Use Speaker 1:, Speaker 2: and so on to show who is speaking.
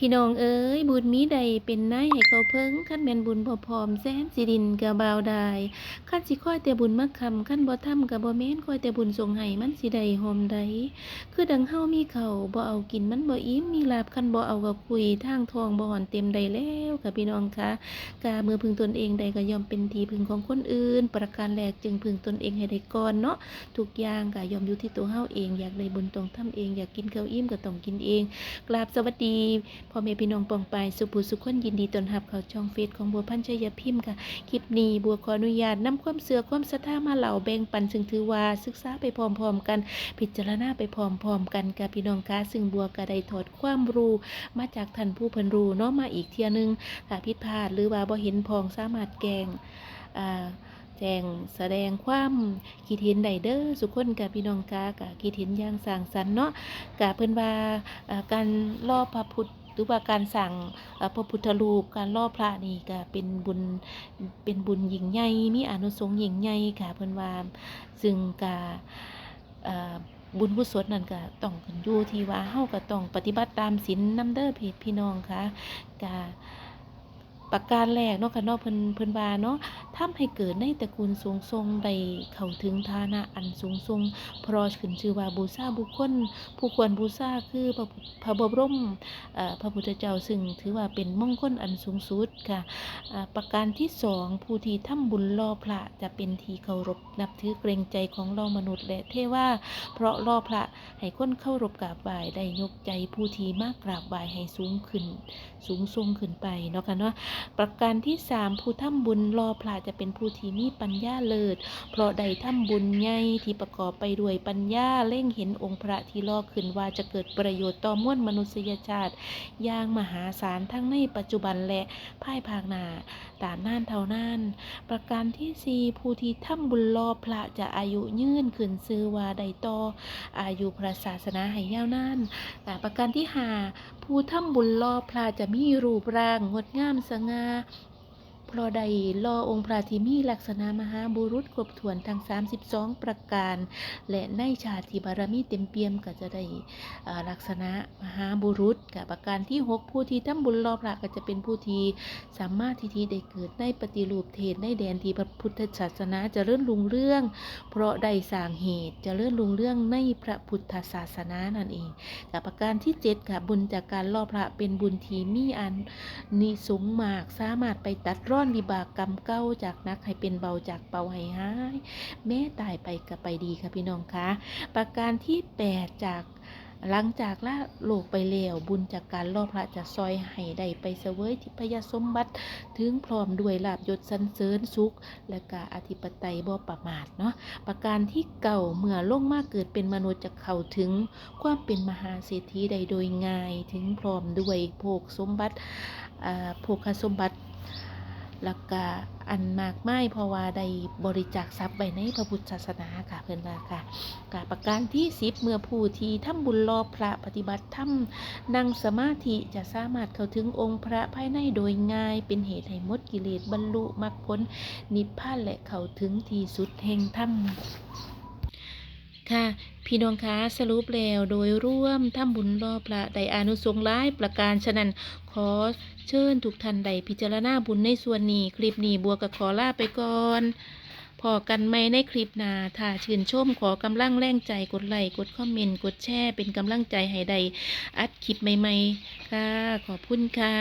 Speaker 1: พี่น้องเอ้ยบุญมีใดเป็นนายให้เขาเพิ่งขั้นแม่นบุญพอพร้อมแสนสิดินกะบาวดายขั้นสิค่อยแต่บุญมาคำขั้นบ่ทำกะบ่แม่นค่อยแต่บุญส่งให้มันสิได้หอมใดคือดังเฮามีเขาบ่เอากินมันบ่อิ่มมีลาบคันบ่เอากับคุยทางทองบ่หอนเต็มใดแล้วค่ะพี่น้องคะกาเมื่อพึงตนเองใดก็ยอมเป็นทีพึงของคนอื่น ประการแรกจึงพึงตนเองให้ได้ก่อนเนาะทุกอย่างก็ยอมอยู่ที่ตัวเฮาเอง อยากได้บุญต้องทำเอง อยากกินข้าวอิ่มก็ต้องกินเองกราบสวัสดี พ่อแม่พี่น้องปองไปสุภูสุขคนยินดีต้อนรับเข้าช่องเฟซของบัวพันชยพิมพ์ค่ะ คลิปนี้บัวขออนุญาตนำความเสือความศรัทธามาเหล่าแบ่งปันซึ่งถือว่าศึกษาไปพร้อมๆกัน พิจารณาไปพร้อมๆกันกับพี่น้องคะซึ่งบัวก็ได้ถอดความรู้มาจากท่านผู้พิ่นรู้เนาะมาอีกเที่ยนึงถ้าผิดพลาดหรือว่าบ่เห็นพองสามารถแกงอ่าแจ้งแสดงความคิดเห็นใดเด้อสุขคนกับพี่น้องกากะคิดเห็นอย่างสร้างสรรค์เนาะกะเพิ่นว่าอ่าการล่อพระพุทธ หรือว่าการสั่งพระพุทธรูปการล่อพระนี่ก็เป็นบุญเป็นบุญยิ่งใหญ่มีอานุสงส์ยิ่งใหญ่ค่ะเพิ่นว่าซึ่งกาบุญกุศลนั่นก็ต้องขึ้นอยู่ที่ว่าเฮาก็ต้องปฏิบัติตามศีลนำเด้อพี่พี่น้องค่ะกา ประการแรกเนาะค่ะเนาะเพิ่นเพิ่นว่าเนาะทำให้เกิดในตระกูลสูงทรงได้เข้าถึงฐานะอันสูงทรงเพราะขึ้นชื่อว่าบูชาบุคคล ผู้ควรบูชาคือพระพระบรมเอ่อพระพุทธเจ้าซึ่งถือว่าเป็นมงคลอันสูงสุดค่ะประการที่สองผู้ที่ทำบุญล่อพระจะเป็นที่เคารพนับถือเกรงใจของเรามนุษย์และเทว่า เพราะล่อพระให้คนเคารพกราบไหว้ได้ยกใจผู้ที่มากกราบไหว้ให้สูงขึ้น สูงส่งขึ้นไปเนาะค่ะเนาะประการที่สามผู้ทำบุญรอพระจะเป็นผู้ที่มีปัญญาเลิศ เพราะได้ทำบุญใหญ่ที่ประกอบไปด้วยปัญญาเล่งเห็นองค์พระที่ล่อขึ้นว่าจะเกิดประโยชน์ต่อมวลมนุษยชาติ อย่างมหาศาลทั้งในปัจจุบันและภายภาคหน้า ตาน่านเท่านั้น ประการที่สี่ผู้ที่ทำบุญรอพระจะอายุยืนขึ้นซื้อว่าใดต่ออายุพระศาสนาให้ยาวนานแต่ประการที่ห้าผู้ทำบุญรอพระจะมีรูปร่างงดงามสง่า เพราะใดรอองค์พระที่มีลักษณะมหาบุรุษครบถ้วนทั้ง 32 ประการ และในชาติบารมีเต็มเปี่ยมก็จะได้ลักษณะมหาบุรุษกับประการที่ 6 ผู้ที่ทำบุญรอพระก็จะเป็นผู้ที่สามารถที่ที่ได้เกิดในปฏิรูปเทศในแดนที่พระพุทธศาสนาจะเลื่อนลุงเรื่อง เพราะได้สร้างเหตุจะเลื่อนลุงเรื่องในพระพุทธศาสนานั่นเองกับประการที่ 7 ค่ะบุญจากการรอพระเป็นบุญที่มีอันนิสงมากสามารถไปตัดรอนวิบากกรรมเก้าจากนักให้เป็นเบาจากเบาให้หายแม้ตายไปก็ไปดีค่ะพี่น้องคะประการที่8จากหลังจากละโลกไปแล้วบุญจากการล่อพระจะซอยให้ได้ไปเสวยทิพยสมบัติ ถึงพร้อมด้วยลาบยศสันเสริญสุข และกาอธิปไตยบ่ประมาทเนาะประการที่เก่าเมื่อลงมากเกิดเป็นมนุษย์จะเข้าถึง ความเป็นมหาเศรษฐีใดโดยง่ายถึงพร้อมด้วยโภคสมบัติอ่าโภคสมบัติ แล้วก็อันมากไม้เพราะว่าได้บริจาคทรัพย์ไปในพระพุทธศาสนาค่ะเพื่อนว่าค่ะกาประการที่สิบเมื่อผู้ที่ทำบุญรอพระปฏิบัติธรรมนั่งสมาธิจะสามารถเข้าถึงองค์พระภายในโดยง่ายเป็นเหตุให้หมดกิเลสบรรลุมรรคผลนิพพานและเข้าถึงที่สุดแห่งธรรมค่ะ พี่น้องคะสรุปแล้วโดยร่วมทำบุญรอบพระใดอนุสงส์หลายประการฉะนั้นขอเชิญทุกท่านใดพิจารณาบุญในส่วนนี้ คลิปนี้บัวกับขอลาไปก่อนพอกันไหมในคลิปหน้าถ้าชื่นชมขอกำลังแรงใจกดไลค์กดคอมเมนต์กดแชร์เป็นกำลังใจให้ใดอัดคลิปใหม่ๆค่ะขอบคุณค่ะ